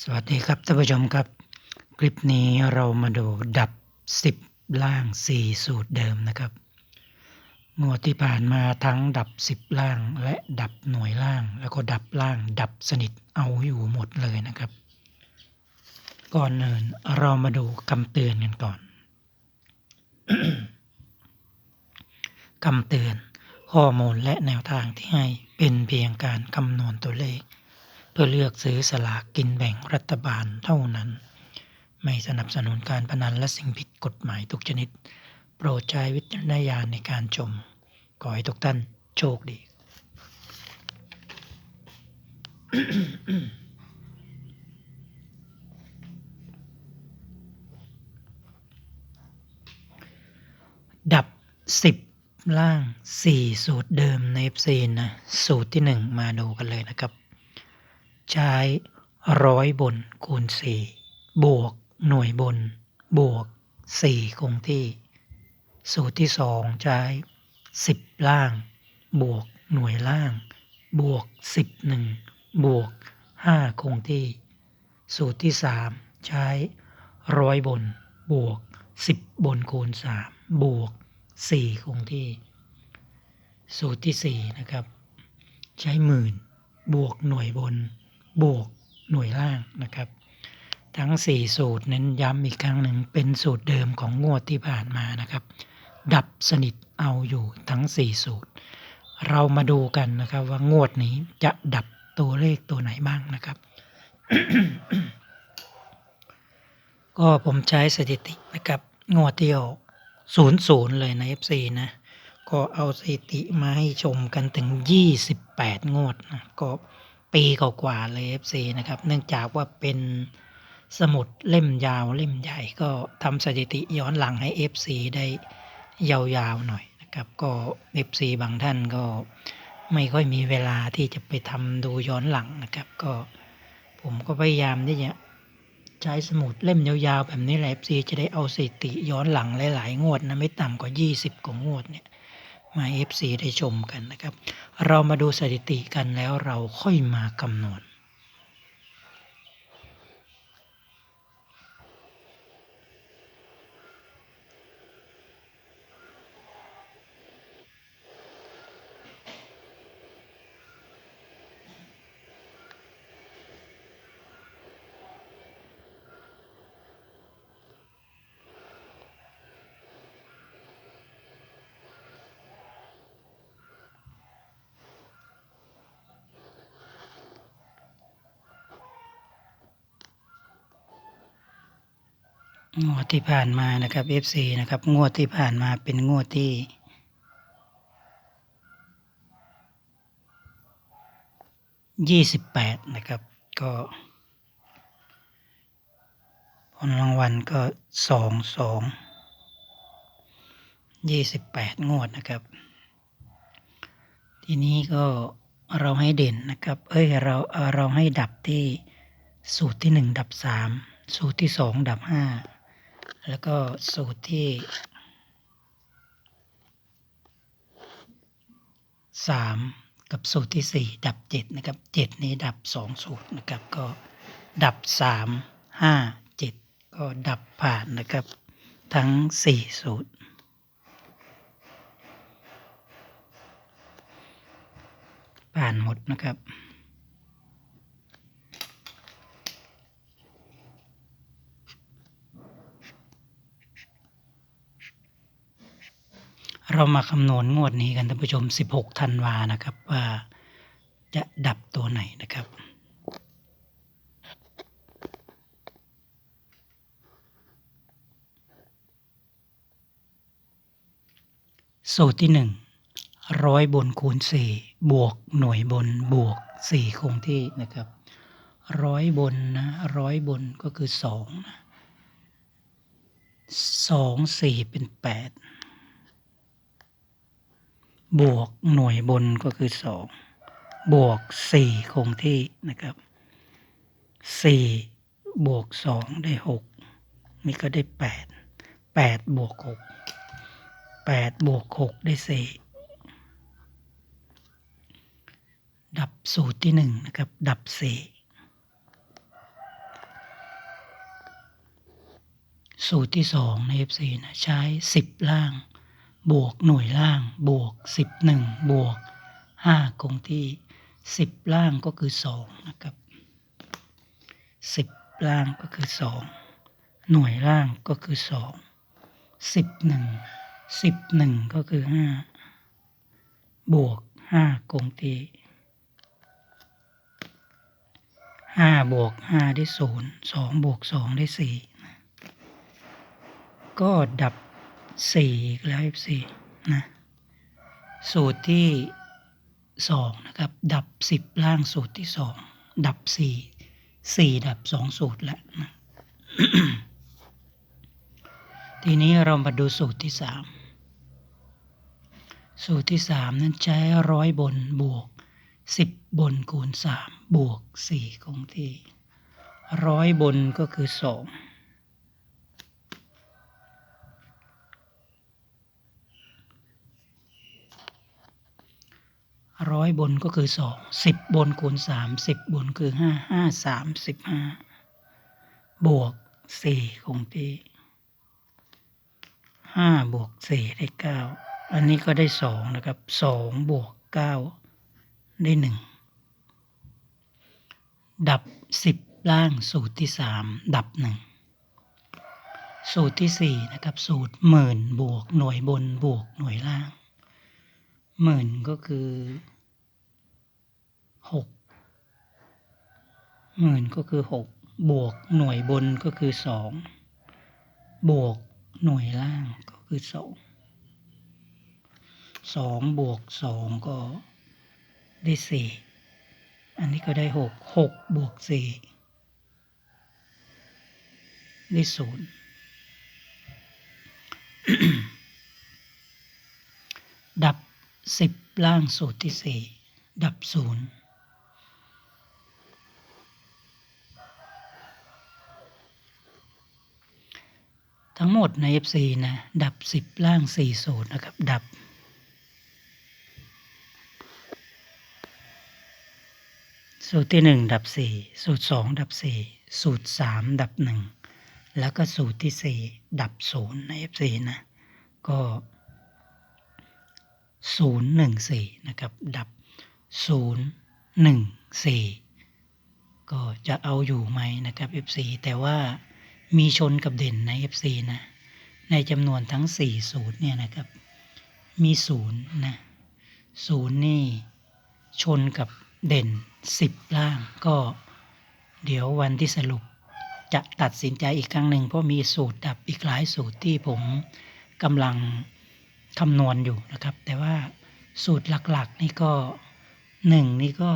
สวัสดีครับท่านผู้ชมครับ คลิปนี้เรามาดูดับ 10 ล่าง 4 สูตรเดิมนะครับงวดที่ผ่านมาทั้งดับ 10 ล่างและดับหน่วยล่าง แล้วก็ดับล่างดับสนิทเอาอยู่หมดเลยนะครับ ก่อนอื่นเรามาดูคำเตือนกันก่อนคำเตือนข้อมูลและแนวทางที่ให้เป็นเพียงการคำนวณตัวเลข เพื่อเลือกซื้อสลากกินแบ่งรัฐบาลเท่านั้น ไม่สนับสนุนการพนันและสิ่งผิดกฎหมายทุกชนิด โปรดใช้วิจารณญาณในการชม ขอให้ทุกท่านโชคดี ดับ10ล่าง 4 สูตรเดิมใน FC นะ สูตรที่ 1 มาดูกันเลยนะครับ ใช้ร้อยบนคูณ 4 บวกหน่วยบน บวก 4 คงที่ สูตรที่ 2 ใช้ 10 ล่าง บวกหน่วยล่าง บวก 11 บวก 5 คงที่ สูตรที่ 3 ใช้ร้อยบน บวก 10 บนคูณ 3 บวก 4 คงที่ สูตรที่ 4 นะครับ ใช้หมื่น บวกหน่วยบน บวกหน่วยล่างนะครับ ทั้ง 4 สูตรเน้นย้ำอีกครั้งหนึ่งเป็นสูตรเดิมของงวดที่ผ่านมานะครับ ดับสนิทเอาอยู่ทั้ง 4 สูตร เรามาดูกันนะครับว่างวดนี้จะดับตัวเลขตัวไหนบ้างนะครับ ก็ผมใช้สถิตินะครับงวดเดียวศูนย์ศูนย์เลยใน FC นะ ก็เอาสถิติมาให้ชมกันถึง 28 งวดนะก็ ปีกว่าๆเลย FC นะครับ เนื่องจากว่าเป็นสมุดเล่มยาวเล่มใหญ่ก็ทำสถิติย้อนหลังให้ FC ได้ยาวๆหน่อยนะครับ ก็ FC บางท่านก็ไม่ค่อยมีเวลาที่จะไปทำดูย้อนหลังนะครับ ก็ผมก็พยายามที่จะใช้สมุดเล่มยาวๆแบบนี้แหละ FC จะได้เอาสถิติย้อนหลังหลายๆงวดนะไม่ต่ำกว่า 20 กว่างวดเนี่ย มา FC ได้ชมกันนะครับ เรามาดูสถิติกันแล้วเราค่อยมาคำนว งวดที่ผ่านมานะครับ FC นะครับ งวดที่ผ่านมาเป็นงวดที่ยี่สิบแปดนะครับ ก็ผลรางวัลก็สองสองยี่สิบแปดงวดนะครับ ทีนี้ก็เราให้เด่นนะครับ เอ้ยเราเอ่อเราให้ดับที่สูตรที่หนึ่งดับสามสูตรที่สองดับห้า แล้วก็สูตรที่สามกับสูตรที่สี่ดับเจ็ดนะครับเจ็ดนี้ดับสองสูตรนะครับก็ดับสามห้าเจ็ดก็ดับผ่านนะครับ ทั้งสี่สูตรผ่านหมดนะครับ เรามาคำนวณงวดนี้กันท่านผู้ชม 16 ธันวานะครับ ว่าจะดับตัวไหนนะครับ สูตรที่หนึ่งร้อยบนคูณสี่บวกหน่วยบนบวกสี่คงที่นะครับร้อยบนนะร้อยบนก็คือสองนะสองสี่เป็นแปด บวกหน่วยบนก็คือ 2 บวก 4 คงที่นะครับ 4 บวก 2 ได้ 6 นี่ก็ได้ 8 8 บวก 6 8 บวก 6 ได้ 4 ดับสูตรที่ 1 นะครับ ดับ 4 สูตรที่ 2 ใน F4 นะ ใช้ 10 ล่าง บวกหน่วยล่างบวกสิบหนึ่งบวกห้าคงที่สิบล่างก็คือสองนะครับสิบล่างก็คือสองหน่วยล่างก็คือสองสิบหนึ่งสิบหนึ่งก็คือห้าบวกห้าคงที่ห้าบวกห้าได้ศูนย์สองบวกสองได้สี่ก็ดับ สี่อีกแล้วสี่นะสูตรที่สองนะครับ ดับสิบล่างสูตรที่สองดับสี่สี่ดับสองสูตรแล้วนะทีนี้เรามาดูสูตรที่สามสูตรที่สามนั้นใช้ร้อยบนบวกสิบบนคูณสามบวกสี่คงที่ร้อยบนก็คือสอง ร้อยบนก็คือสองสิบบนคูณสามสิบบนคือห้าห้าสามสิบห้าบวกสี่คงที่ห้าบวกสี่ได้เก้าอันนี้ก็ได้สองนะครับสองบวกเก้าได้หนึ่งดับสิบล่างสูตรที่สามดับหนึ่งสูตรที่สี่นะครับ สูตรหมื่นบวกหน่วยบนบวกหน่วยล่างหมื่นก็คือ หกหมื่นก็คือหกบวกหน่วยบนก็คือสองบวกหน่วยล่างก็คือสองสองบวกสองก็ได้สี่อันนี้ก็ได้หกหกบวกสี่ได้ศูนย์ดับสิบล่างสูตรที่สี่ดับศูนย์ ทั้งหมดใน FC นะ ดับสิบล่างสี่สูตรนะครับ ดับ สูตรที่หนึ่งดับสี่สูตรสองดับสี่สูตรสามดับหนึ่งแล้วก็สูตรที่สี่ดับศูนย์ใน FC นะ ก็ศูนย์หนึ่งสี่นะครับ ดับศูนย์หนึ่งสี่ก็จะเอาอยู่ไหมนะครับ FC แต่ว่า มีชนกับเด่นใน FC นะ ในจำนวนทั้ง4สูตรเนี่ยนะครับ มีศูนย์นะศูนย์นี่ชนกับเด่น 10 ล่างก็ เดี๋ยววันที่สรุปจะตัดสินใจอีกครั้งหนึ่งเพราะมีสูตรดับอีกหลายสูตรที่ผมกำลังคำนวณอยู่นะครับ แต่ว่าสูตรหลักๆนี่ก็หนึ่งนี่ก็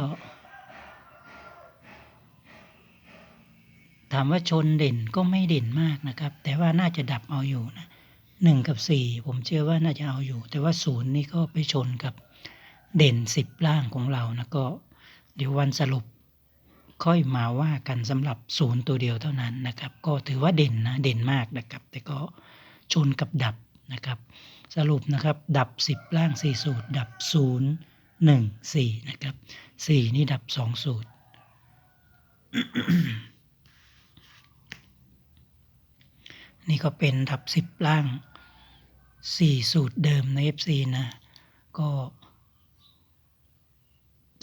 ถามว่าชนเด่นก็ไม่เด่นมากนะครับ แต่ว่าน่าจะดับเอาอยู่นะหนึ่งกับสี่ผมเชื่อว่าน่าจะเอาอยู่ แต่ว่าศูนย์นี่ก็ไปชนกับเด่นสิบล่างของเรานะก็ เดี๋ยววันสรุปค่อยมาว่ากันสำหรับศูนย์ตัวเดียวเท่านั้นนะครับ ก็ถือว่าเด่นนะเด่นมากนะครับ แต่ก็ชนกับดับนะครับ สรุปนะครับดับสิบล่างสี่สูตร ดับศูนย์หนึ่งสี่นะครับสี่นี่ดับสองสูตร นี่ก็เป็นดับสิบล่างสี่สูตรเดิมใน FC นะ ก็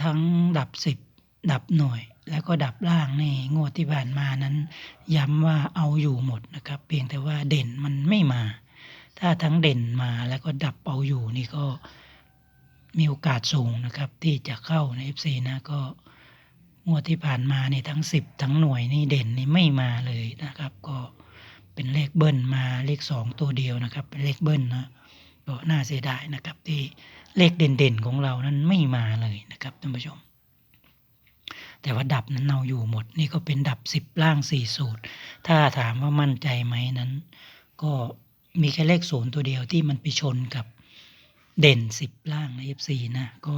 ทั้งดับสิบดับหน่วย แล้วก็ดับล่างนี่งวดที่ผ่านมานั้น ย้ำว่าเอาอยู่หมดนะครับ เพียงแต่ว่าเด่นมันไม่มา ถ้าทั้งเด่นมาแล้วก็ดับเอาอยู่นี่ก็มีโอกาสสูงนะครับ ที่จะเข้าใน FC นะก็งวดที่ผ่านมานี่ทั้ง10ทั้งหน่วยนี่เด่นนี่ไม่มาเลยนะครับ เป็นเลขเบิ้ลมาเลข2ตัวเดียวนะครับ เป็นเลขเบิ้ลนะก็น่าเสียดายนะครับ ที่เลขเด่นๆของเรานั้นไม่มาเลยนะครับท่านผู้ชม แต่ว่าดับนั้นเอาอยู่หมด นี่ก็เป็นดับ10ล่าง4สูตร ถ้าถามว่ามั่นใจไหมนั้น ก็มีแค่เลขศูนย์ตัวเดียวที่มันไปชนกับเด่น10ล่างใน F4 นะก็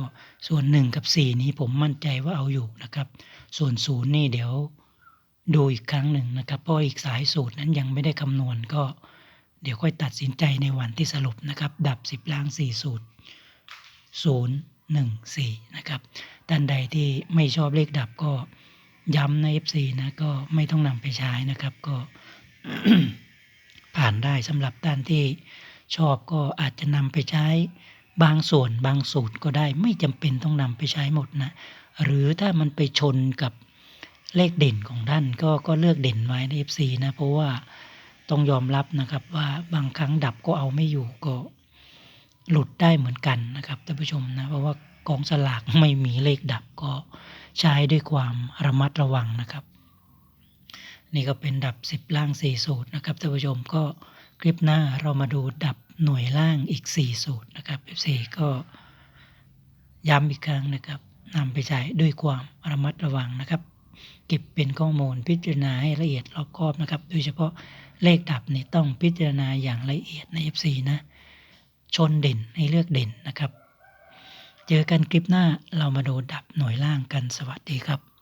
ส่วน1กับ4นี้ผมมั่นใจว่าเอาอยู่นะครับ ส่วนศูนย์นี่เดี๋ยว ดูอีกครั้งหนึ่งนะครับ เพราะอีกสายสูตรนั้นยังไม่ได้คำนวณก็เดี๋ยวค่อยตัดสินใจในวันที่สรุปนะครับ ดับ 10ล่าง 4 สูตร 0 1 4 นะครับท่านใดที่ไม่ชอบเลขดับก็ย้ำใน F4 นะก็ไม่ต้องนำไปใช้นะครับ ก็ผ่านได้สำหรับท่านที่ชอบก็อาจจะนำไปใช้บางส่วนบางสูตรก็ได้ไม่จำเป็นต้องนำไปใช้หมดนะ หรือถ้ามันไปชนกับ เลขเด่นของท่านก็ก็เลือกเด่นไว้ใน FC นะ เพราะว่าต้องยอมรับนะครับว่าบางครั้งดับก็เอาไม่อยู่ก็หลุดได้เหมือนกันนะครับท่านผู้ชมนะเพราะว่ากองสลากไม่มีเลขดับก็ใช้ด้วยความระมัดระวังนะครับ นี่ก็เป็นดับ 10 ล่าง 4 สูตรนะครับท่านผู้ชมก็คลิปหน้าเรามาดูดับหน่วยล่างอีก 4 สูตรนะครับ F4 ก็ย้ำอีกครั้งนะครับนำไปใช้ด้วยความระมัดระวังนะครับ เก็บเป็นข้อมูลพิจารณาให้ละเอียดรอบคอบนะครับ โดยเฉพาะเลขดับนี่ต้องพิจารณาอย่างละเอียดใน F4 นะชนเด่นให้เลือกเด่นนะครับ เจอกันคลิปหน้าเรามาดูดับหน่วยล่างกันสวัสดีครับ